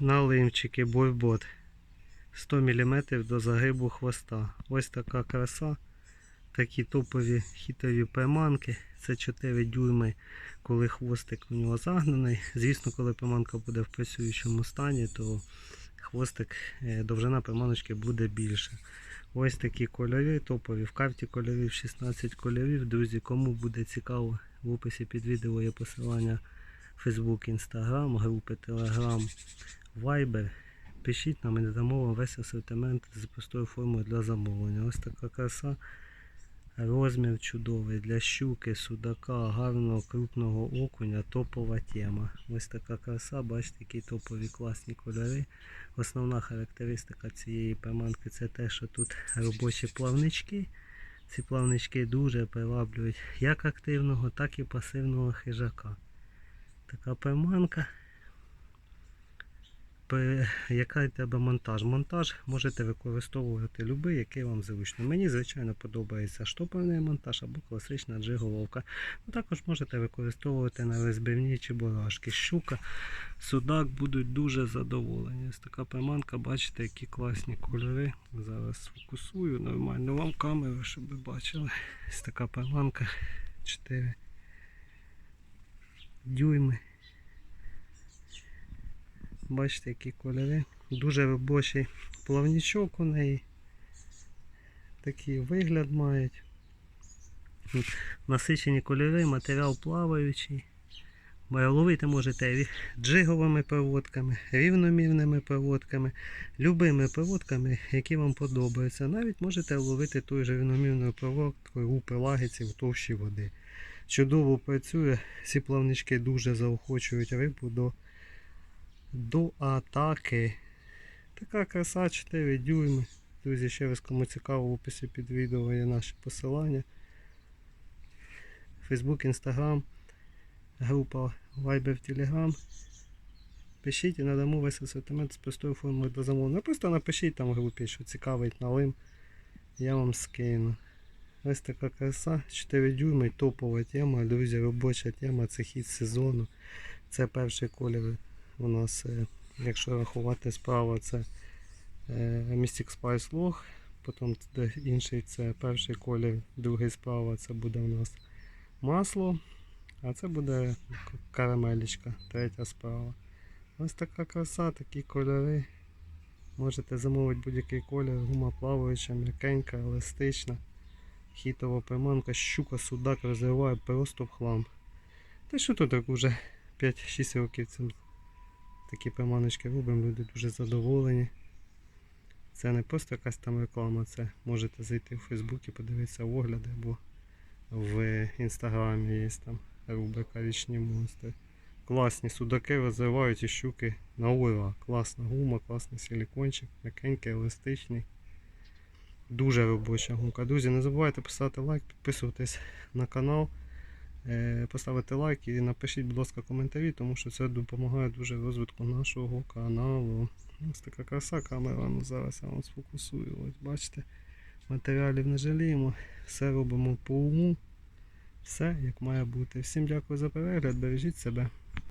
Налимчики бойбот. 100 мм до загибу хвоста. Ось така краса. Такі топові хітові приманки. Це 4 дюйми, коли хвостик у нього загнаний. Звісно, коли приманка буде в працюючому стані, то хвостик, е, довжина приманочки буде більше. Ось такі кольори топові. В карті кольорів 16 кольорів. Друзі, кому буде цікаво, в описі під відео є посилання Facebook, Instagram, групи Telegram, Viber. Пишіть нам і надамо весь асортимент з простою формою для замовлення. Ось така краса. Розмір чудовий для щуки, судака, гарного крупного окуня, топова тема. Ось така краса, бачите, які топові класні кольори. Основна характеристика цієї приманки це те, що тут робочі плавнички. Ці плавнички дуже приваблюють як активного, так і пасивного хижака. Така приманка. Яка в тебе монтаж? Монтаж можете використовувати будь-який, який вам зручно. Мені, звичайно, подобається штопорний монтаж або класична джиголовка. Ну, також можете використовувати на розбивні чи бурашки. Щука, судак будуть дуже задоволені. Ось така приманка, бачите, які класні кольори. Зараз сфокусую нормально вам камеру, щоб ви бачили. Ось така приманка 4 дюйми. Бачите, які кольори. Дуже робочий плавнічок у неї. Такий вигляд мають. Насичені кольори, матеріал плаваючий. Ловити можете джиговими проводками, рівномірними проводками, любими проводками, які вам подобаються. Навіть можете ловити тою же рівномірною проводкою у прилагиці в товщі води. Чудово працює, ці плавнички дуже заохочують рибу до до атаки. Така краса 4 дюйми. Друзі, ще раз кому цікаво, в описі під відео є наші посилання. Facebook, Instagram, група Viber, Telegram. Пишіть і надамо весь асортимент з простою формою до замовлення. Просто напишіть там в групі, що цікавить налим. Я вам скину. Ось така краса, 4 дюйми, топова тема, друзі, робоча тема, це хід сезону. Це перший колір у нас, е, якщо рахувати справа, це е, Mystic Spice Log, потім інший це перший колір, другий справа це буде у нас масло, а це буде к- карамелечка, третя справа. Ось така краса, такі кольори. Можете замовити будь-який колір, гума плаваюча, м'якенька, еластична, хітова приманка, щука, судак розриває просто в хлам. Та що тут так уже 5-6 років цим такі приманочки робимо, люди дуже задоволені. Це не просто якась там реклама, це можете зайти в Фейсбук і подивитися огляди, або в інстаграмі є там рубрика Річні монстри. Класні судаки розвивають і щуки на ура. Класна гума, класний силікончик, м'якенький, еластичний. Дуже робоча гумка. Друзі, не забувайте писати лайк, підписуватись на канал. Е, поставити лайк і напишіть, будь ласка, коментарі, тому що це допомагає дуже розвитку нашого каналу. Ось така краса камера. Ну, зараз я вам сфокусую. Ось бачите, матеріалів не жаліємо, все робимо по уму. Все як має бути. Всім дякую за перегляд, бережіть себе.